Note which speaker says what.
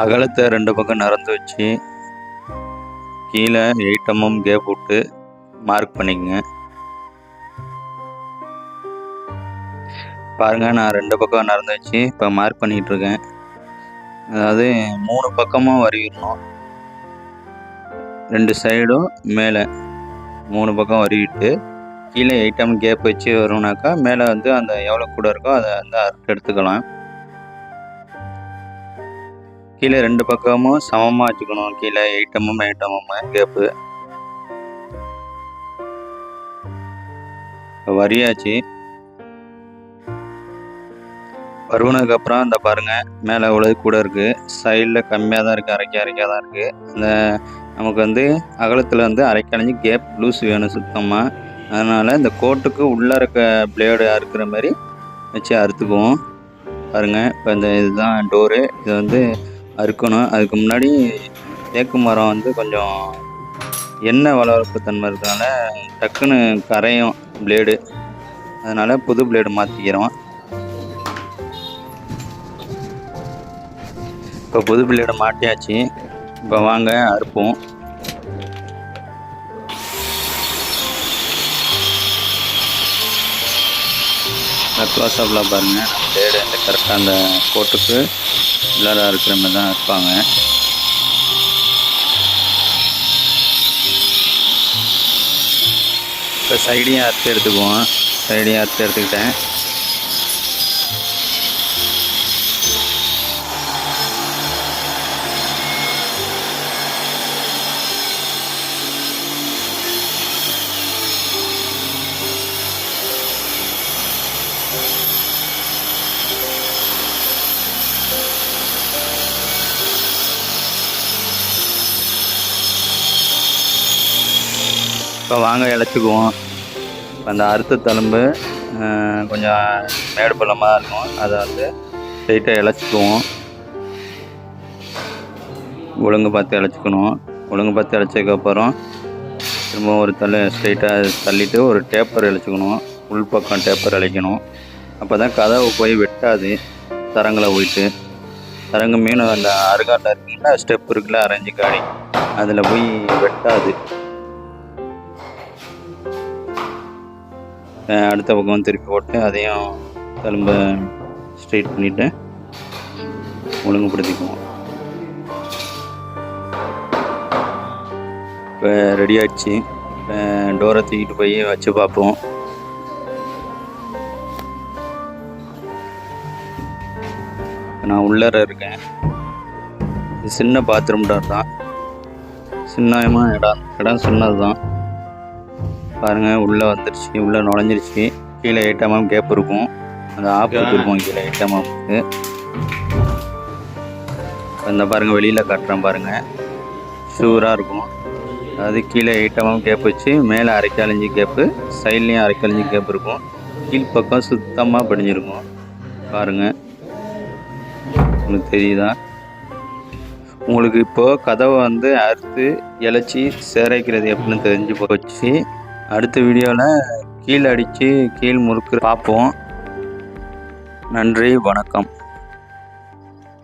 Speaker 1: அகலத்தை ரெண்டு பக்கம் நிறந்து வச்சு கீழே எயிட் எம்எம் கேப் விட்டு மார்க் பண்ணிக்கங்க. பாருங்க நான் ரெண்டு பக்கம் நடந்து வச்சு இப்போ மார்க் பண்ணிகிட்டு இருக்கேன். அதாவது மூணு பக்கமும் வரிவிடணும். ரெண்டு சைடும் மேலே மூணு பக்கம் வரிவிட்டு கீழே எயிட் எம் கேப் வச்சு வரும்னாக்கா மேலே வந்து அந்த எவ்வளோ கூட இருக்கோ அதை வந்து அறுத்து எடுத்துக்கலாம். கீழே ரெண்டு பக்கமும் சமமாக வச்சுக்கணும். கீழே eight mm eight mm gap வரியாச்சு வருவனதுக்கப்புறம் இந்த பாருங்கள் மேலே உள்ளது கூட இருக்குது சைடில் கம்மியாக தான் இருக்குது அரைக்க அரைக்காக தான் இருக்குது இந்த நமக்கு வந்து அகலத்தில் வந்து அரைக்கலைஞ்சு கேப் லூஸ் வேணும் சுத்தமாக அதனால் இந்த கோட்டுக்கு உள்ளே இருக்க பிளேடு அறுக்கிற மாதிரி வச்சு அறுத்துக்குவோம். பாருங்கள் இப்போ இந்த இதுதான் டோரு இது வந்து அறுக்கணும். அதுக்கு முன்னாடி தேக்கு மரம் வந்து கொஞ்சம் எண்ணெய் வளர்ப்பு தன்மை இருக்கிறனால டக்குன்னு கரையும் பிளேடு அதனால் புது பிளேடு மாற்றிக்கிறோம் இப்போ புது பிளேடை மாட்டியாச்சு. இப்போ வாங்க அறுப்போம். க்ளோஸ் அப்பில் பாருங்கள் பிளேடு வந்து கரெக்டாக அந்த கோட்டுக்கு உள்ளார இருக்கிற மாதிரி தான் இருப்பாங்க. இப்போ சைடையும் அறுத்து எடுத்துக்குவோம். சைடையும் அறுத்து எடுத்துக்கிட்டேன். இப்போ வாங்க இழைச்சிக்குவோம். இப்போ அந்த அறுத்த தழும்பு கொஞ்சம் மேடு பள்ளமாக இருக்கும். அதை வந்து ஸ்ட்ரைட்டாக இழைச்சிக்குவோம். ஒழுங்கு பார்த்து இழைச்சிக்கணும். ஒழுங்கு பார்த்து இழைச்சதுக்கப்புறம் திரும்ப ஒரு தள்ளு ஸ்ட்ரைட்டாக தள்ளிட்டு ஒரு டேப்பர் இழைச்சிக்கணும். உள் பக்கம் டேப்பர் இழைக்கணும். அப்போ தான் கதவு போய் வெட்டாது. தரங்களை போயிட்டு தரங்க மீன் அந்த அருகாட்டில் இருக்குங்களா ஸ்டெப் இருக்குல்ல அரைஞ்சி காடி. அதில் போய் வெட்டாது. அடுத்த பக்கம் திருப்பி போட்டு அதையும் திரும்ப ஸ்ட்ரைட் பண்ணிவிட்டு ஒழுங்குபடுத்திக்குவோம். இப்போ ரெடி ஆகிடுச்சு இப்போ டோரை தூக்கிட்டு போய் வச்சு பார்ப்போம். நான் உள்ளர இருக்கேன். சின்ன பாத்ரூம் டோர் தான். சின்னமாக இடம். இடம் சின்னது தான் பாருங்கள் உள்ளே வந்துருச்சு உள்ளே நுழைஞ்சிருச்சு. கீழே எயிட் கேப் இருக்கும். அந்த ஆப் இருக்கும் கீழே எயிட் எம்எம்க்கு இந்த பாருங்கள் வெளியில் காட்டுறேன் பாருங்கள் ஷூராக இருக்கும். அதாவது கீழே எயிட் கேப் வச்சு மேலே அரைக்காலஞ்சி கேப்பு சைட்லேயும் அரைக்காலஞ்சி கேப் இருக்கும். கீழ்ப்பக்கம் சுத்தமாக படிஞ்சிருக்கும். பாருங்கள் உங்களுக்கு தெரியுதா? உங்களுக்கு இப்போது கதவை வந்து அறுத்து இழைச்சி சேரைக்கிறது எப்படின்னு தெரிஞ்சு போச்சு. அடுத்த வீடியோவில் கீழே அடித்து கீழ் முறுக்கு பார்ப்போம் நன்றி வணக்கம்.